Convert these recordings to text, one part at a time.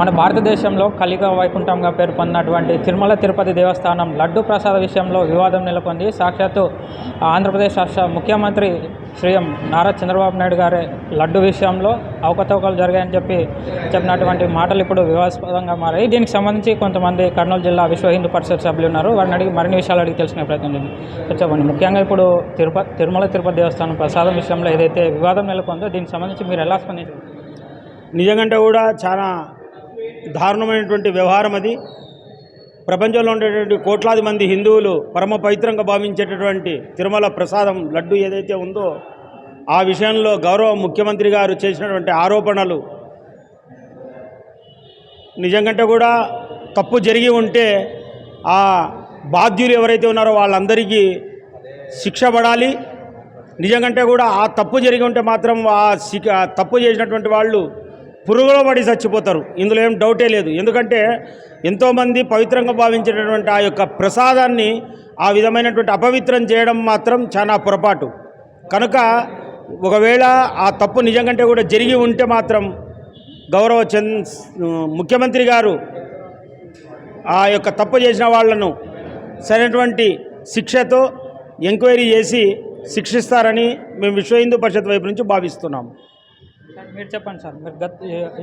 మన భారతదేశంలో కలిగ వైకుంఠంగా పేరు పొందినటువంటి తిరుమల తిరుపతి దేవస్థానం లడ్డు ప్రసాద విషయంలో వివాదం నెలకొంది. సాక్షాత్తు ఆంధ్రప్రదేశ్ రాష్ట్ర ముఖ్యమంత్రి శ్రీఎం నారా చంద్రబాబు నాయుడు గారి లడ్డు విషయంలో అవకతవకలు జరిగాయని చెప్పి చెప్పినటువంటి మాటలు ఇప్పుడు వివాదాస్పదంగా మారాయి. దీనికి సంబంధించి కొంతమంది కర్నూలు జిల్లా విశ్వ హిందూ పరిషత్ సభ్యులు ఉన్నారు. వారిని అడిగి మరిన్ని విషయాలు అడిగి తెలుసుకునే ప్రయత్నం చేయండి చెప్పండి ముఖ్యంగా ఇప్పుడు తిరుపతి తిరుమల తిరుపతి దేవస్థానం ప్రసాదం విషయంలో ఏదైతే వివాదం నెలకొందో దీనికి సంబంధించి మీరు ఎలా స్పందించారు నిజంగా కూడా చాలా దారుణమైనటువంటి వ్యవహారం అది. ప్రపంచంలో ఉండేటువంటి కోట్లాది మంది హిందువులు పరమ పవిత్రంగా భావించేటటువంటి తిరుమల ప్రసాదం లడ్డు ఏదైతే ఉందో ఆ విషయంలో గౌరవ ముఖ్యమంత్రి గారు చేసినటువంటి ఆరోపణలు నిజంగంటే కూడా తప్పు జరిగి ఉంటే ఆ బాధ్యులు ఎవరైతే ఉన్నారో వాళ్ళందరికీ శిక్ష పడాలి. నిజంగంటే కూడా ఆ తప్పు జరిగి ఉంటే మాత్రం ఆ ఆ తప్పు చేసినటువంటి వాళ్ళు పురుగులో పడి చచ్చిపోతారు. ఇందులో ఏం డౌటే లేదు. ఎందుకంటే ఎంతోమంది పవిత్రంగా భావించేటటువంటి ఆ యొక్క ప్రసాదాన్ని ఆ విధమైనటువంటి అపవిత్రం చేయడం మాత్రం చాలా పొరపాటు. కనుక ఒకవేళ ఆ తప్పు నిజంకంటే కూడా జరిగి ఉంటే మాత్రం గౌరవ చంద్ ముఖ్యమంత్రి గారు ఆ యొక్క తప్పు చేసిన వాళ్ళను సరైనటువంటి శిక్షతో ఎంక్వైరీ చేసి శిక్షిస్తారని మేము విశ్వ హిందూ పరిషత్ వైపు నుంచి భావిస్తున్నాము మీరు చెప్పండి సార్. మీరు గత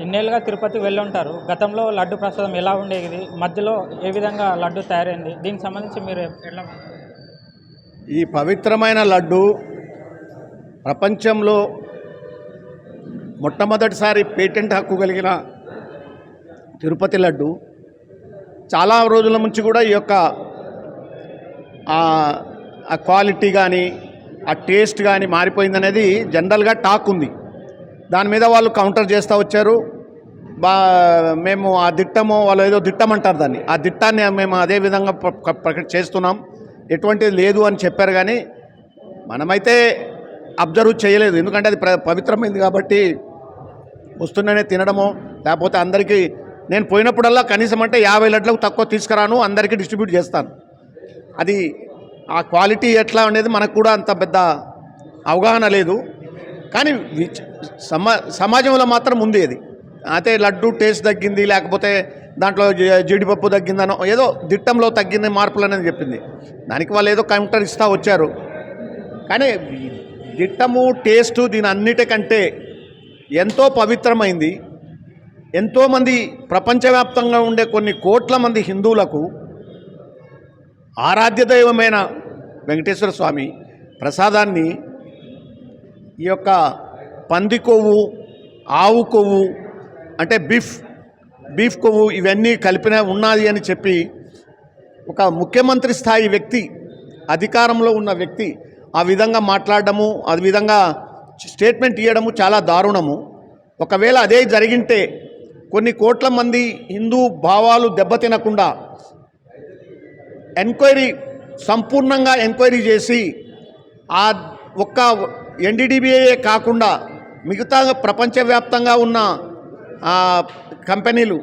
ఇన్నేళ్ళుగా తిరుపతి వెళ్ళి ఉంటారు గతంలో లడ్డు ప్రసాదం ఎలా ఉండేది? మధ్యలో ఏ విధంగా లడ్డు తయారైంది? దీనికి సంబంధించి మీరు ఎలా ఈ పవిత్రమైన లడ్డు ప్రపంచంలో మొట్టమొదటిసారి పేటెంట్ హక్కు కలిగిన తిరుపతి లడ్డు చాలా రోజుల నుంచి కూడా ఈ యొక్క ఆ క్వాలిటీ కానీ ఆ టేస్ట్ కానీ మారిపోయిందనేది జనరల్గా టాక్ ఉంది. దాని మీద వాళ్ళు కౌంటర్ చేస్తూ వచ్చారు. బా మేము ఆ దిట్టము వాళ్ళు ఏదో దిట్టం అంటారు దాన్ని. ఆ దిట్టాన్ని మేము అదే విధంగా ప్ర- ప్రకట చేస్తున్నాం. ఎటువంటిది లేదు అని చెప్పారు కానీ మనమైతే అబ్జర్వ్ చేయలేదు. ఎందుకంటే అది ప్ర- పవిత్రమైంది కాబట్టి వస్తున్నానే తినడము లేకపోతే అందరికీ నేను పోయినప్పుడల్లా కనీసం అంటే యాభై లడ్లకు తక్కువ తీసుకురాను అందరికీ డిస్ట్రిబ్యూట్ చేస్తాను. అది ఆ క్వాలిటీ ఎట్లా అనేది మనకు కూడా అంత పెద్ద అవగాహన లేదు. కానీ సమా సమాజంలో మాత్రం ఉంది అది అయితే లడ్డు టేస్ట్ తగ్గింది లేకపోతే దాంట్లో జీడిపప్పు తగ్గిందనో ఏదో దిట్టంలో తగ్గింది మార్పులు అనేది చెప్పింది. దానికి వాళ్ళు ఏదో కౌంటర్ ఇస్తూ వచ్చారు. కానీ దిట్టము టేస్టు దీని అన్నిటికంటే ఎంతో పవిత్రమైంది. ఎంతోమంది ప్రపంచవ్యాప్తంగా ఉండే కొన్ని కోట్ల మంది హిందువులకు ఆరాధ్య దైవమైన వెంకటేశ్వర స్వామి ప్రసాదాన్ని ఈ యొక్క పంది కొవ్వు ఆవు కొవ్వు అంటే బీఫ్ బీఫ్ కొవ్వు ఇవన్నీ కలిపిన ఉన్నది అని చెప్పి ఒక ముఖ్యమంత్రి స్థాయి వ్యక్తి అధికారంలో ఉన్న వ్యక్తి ఆ విధంగా మాట్లాడడము ఆ విధంగా స్టేట్మెంట్ ఇవ్వడము చాలా దారుణము. ఒకవేళ అదే జరిగింటే కొన్ని కోట్ల మంది హిందూ భావాలు దెబ్బతినకుండా ఎంక్వైరీ సంపూర్ణంగా ఎంక్వైరీ చేసి ఆ ఒక్క ఎన్డీడీబీఏ కాకుండా మిగతా ప్రపంచవ్యాప్తంగా ఉన్న కంపెనీలు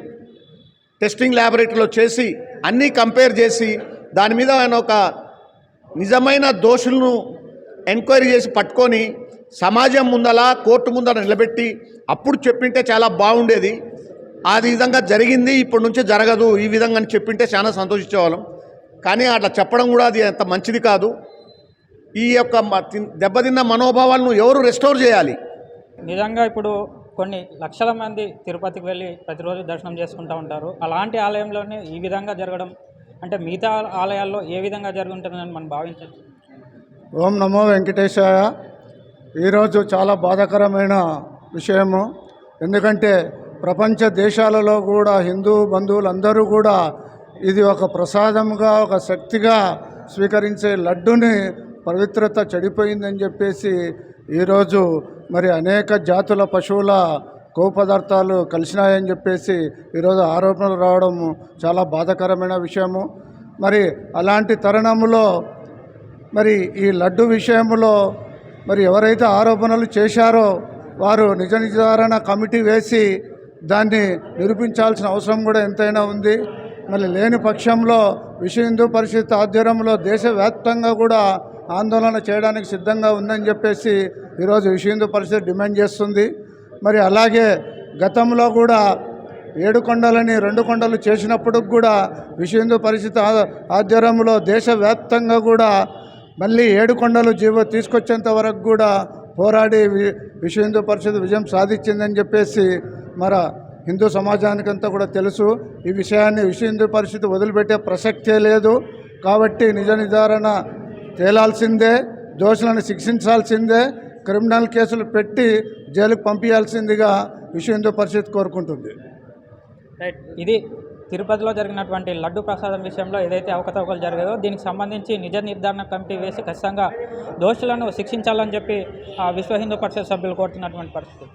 టెస్టింగ్ ల్యాబొరేటరీలో చేసి అన్నీ కంపేర్ చేసి దాని మీద ఆయన ఒక నిజమైన దోషులను ఎంక్వైరీ చేసి పట్టుకొని సమాజం ముందలా కోర్టు ముందర నిలబెట్టి అప్పుడు చెప్పింటే చాలా బాగుండేది. ఆ విధంగా జరిగింది ఇప్పటి నుంచి జరగదు ఈ విధంగా అని చెప్పింటే చాలా సంతోషించేవాళ్ళం. కానీ అట్లా చెప్పడం కూడా అది అంత మంచిది కాదు. ఈ యొక్క దెబ్బతిన్న మనోభావాలను ఎవరు రెస్టోర్ చేయాలి? నిజంగా ఇప్పుడు కొన్ని లక్షల మంది తిరుపతికి వెళ్ళి ప్రతిరోజు దర్శనం చేసుకుంటూ ఉంటారు. అలాంటి ఆలయంలోనే ఈ విధంగా జరగడం అంటే మిగతా ఆలయాల్లో ఏ విధంగా జరుగుతుంటుందని మనం భావించవచ్చు? ఓం నమో వెంకటేశాయ. ఈరోజు చాలా బాధాకరమైన విషయము. ఎందుకంటే ప్రపంచ దేశాలలో కూడా హిందూ బంధువులందరూ కూడా ఇది ఒక ప్రసాదంగా ఒక శక్తిగా స్వీకరించే లడ్డుని పవిత్రత చెడిపోయిందని చెప్పేసి ఈరోజు మరి అనేక జాతుల పశువుల కొవ్వు పదార్థాలు కలిసినాయని చెప్పేసి ఈరోజు ఆరోపణలు రావడం చాలా బాధాకరమైన విషయము. మరి అలాంటి తరుణంలో మరి ఈ లడ్డు విషయంలో మరి ఎవరైతే ఆరోపణలు చేశారో వారు నిజ నిర్ధారణ కమిటీ వేసి దాన్ని నిరూపించాల్సిన అవసరం కూడా ఎంతైనా ఉంది. మరి లేని పక్షంలో విశ్వ హిందూ పరిషత్ ఆధ్వర్యంలో దేశవ్యాప్తంగా కూడా ఆందోళన చేయడానికి సిద్ధంగా ఉందని చెప్పేసి ఈరోజు విశ్వ హిందూ పరిషత్ డిమాండ్ చేస్తుంది. మరి అలాగే గతంలో కూడా ఏడు కొండలని రెండు కొండలు చేసినప్పుడు కూడా విశ్వ హిందూ పరిషత్ ఆధ్వర్యంలో దేశవ్యాప్తంగా కూడా మళ్ళీ ఏడు కొండలు జీవో తీసుకొచ్చేంత వరకు కూడా పోరాడి వి- విశ్వ హిందూ పరిషత్ విజయం సాధించిందని చెప్పేసి మన హిందూ సమాజానికంతా కూడా తెలుసు. ఈ విషయాన్ని విశ్వ హిందూ పరిషత్ వదిలిపెట్టే ప్రసక్తే లేదు. కాబట్టి నిజ నిర్ధారణ తేలాల్సిందే దోషులను శిక్షించాల్సిందే క్రిమినల్ కేసులు పెట్టి జైలుకు పంపించాల్సిందిగా విశ్వ హిందూ పరిషత్ కోరుకుంటుంది. రైట్. ఇది తిరుపతిలో జరిగినటువంటి లడ్డు ప్రసాదం విషయంలో ఏదైతే అవకతవకలు జరిగేదో దీనికి సంబంధించి నిజ నిర్ధారణ కమిటీ వేసి ఖచ్చితంగా దోషులను శిక్షించాలని చెప్పి ఆ విశ్వ హిందూ పరిషత్ సభ్యులు కోరుతున్నటువంటి పరిస్థితి.